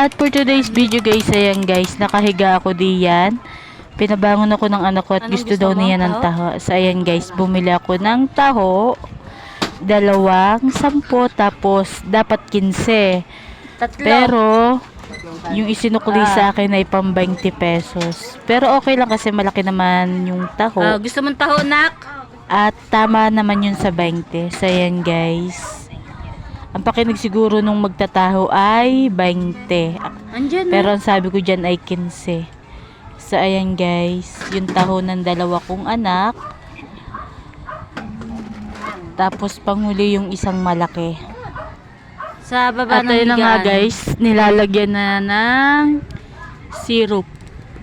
At for today's video guys, ayan guys, nakahiga ako diyan. Pinabangon ako ng anak ko at Anong gusto gusto daw niya ng taho. So ayan guys, bumili ako ng taho. Dalawang sampo tapos dapat 15. Tatlo. Pero yung isinukli Ah. sa akin ay pang 20 pesos. Pero okay lang kasi malaki naman yung taho. Ah, gusto mong taho, nak? At tama naman yun sa 20. So, ayan guys. Ang pakinig siguro nung magtataho ay 20. Andyan. Pero ang sabi ko dyan ay 15. So, ayan guys. Yung taho ng dalawa kong anak. Tapos, panghuli yung isang malaki. Sa baba At ng ayun na nga guys, nilalagyan na ng syrup.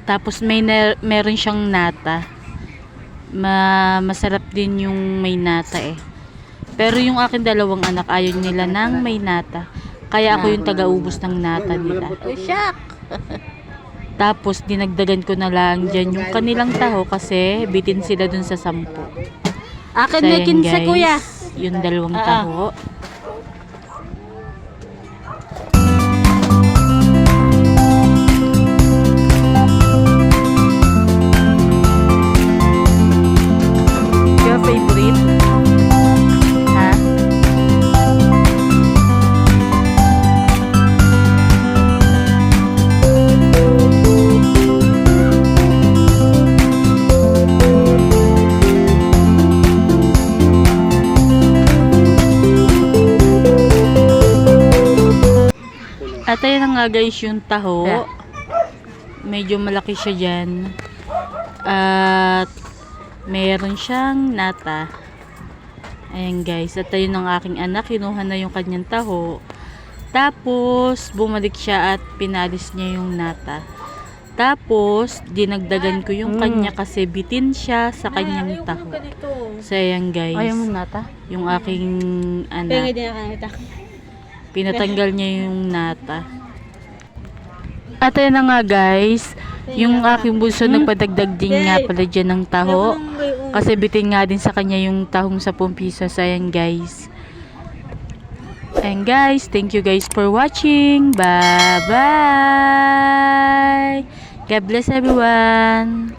Tapos may ner- meron siyang nata. Ma masarap din yung may nata eh. Pero yung akin dalawang anak ayaw nila ng may nata. Kaya ako yung taga-ubos ng nata nila. Shock. Tapos dinagdagan ko na lang dyan yung kanilang taho kasi bitin sila dun sa sampo. Akin So, may ayan, 15, kuya. Yung dalawang Ah, ah. taho. At ayun na nga guys yung taho. Medyo malaki siya dyan. At meron siyang nata. Ayan guys. At ayun ang aking anak. Kinuha na yung kanyang taho. Tapos bumalik siya at pinalis niya yung nata. Tapos dinagdagan ko yung Mm. kanya kasi bitin siya sa kanyang taho. So ayan guys. Ayaw mo nata? Yung aking anak. din ako nata. Pinatanggal niya yung nata. At ayun na nga guys, yung aking bunso nagpadagdag din nga pala dyan ng taho. Kasi bitin nga din sa kanya yung tahong 10 pisos. Ayan guys. Ayan guys, thank you guys for watching. Bye-bye! God bless everyone!